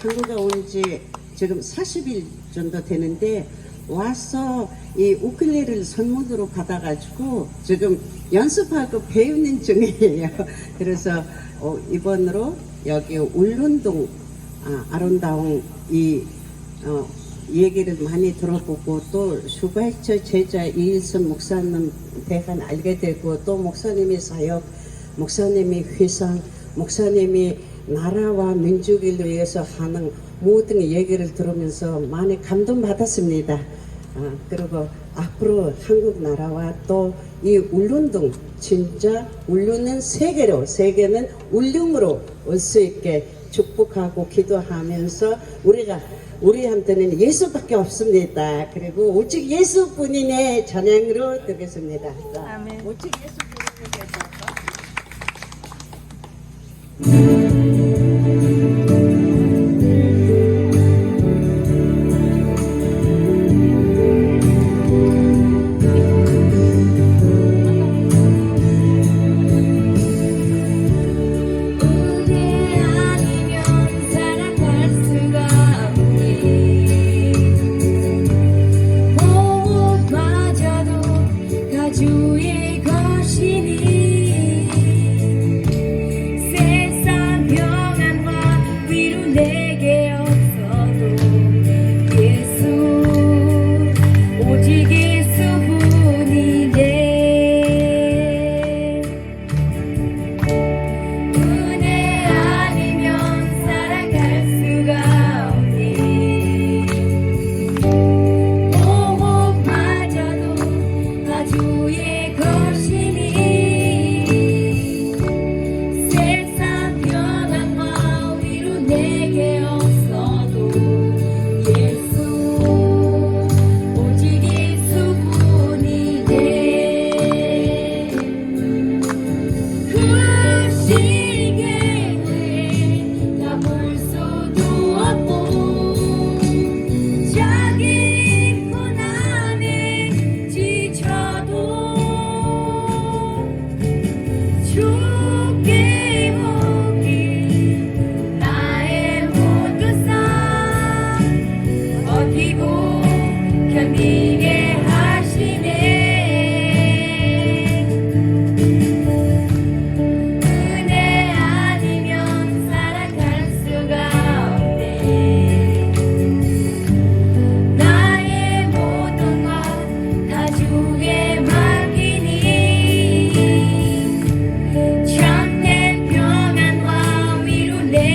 한국에 온 지 지금 40일 정도 되는데 와서 이 우클레를 선물로 받아가지고 지금 연습하고 배우는 중이에요. 그래서 어, 이번으로 여기 울릉동 아, 아름다운 이 어, 얘기를 많이 들어보고 또 슈바이처 제자 이일선 목사님 대한 알게 되고 또 목사님의 사역, 목사님의 회상, 목사님이 나라와 민족을 위해서 하는 모든 얘기를 들으면서 많이 감동받았습니다. 아, 그리고 앞으로 한국 나라와 또 이 울릉동 진짜 울릉은 세계로 세계는 울릉으로 올 수 있게 축복하고 기도하면서 우리가 우리한테는 예수밖에 없습니다. 그리고 오직 예수뿐이네 찬양으로 드리겠습니다. 자, 아멘. 오직 예수뿐이네. 다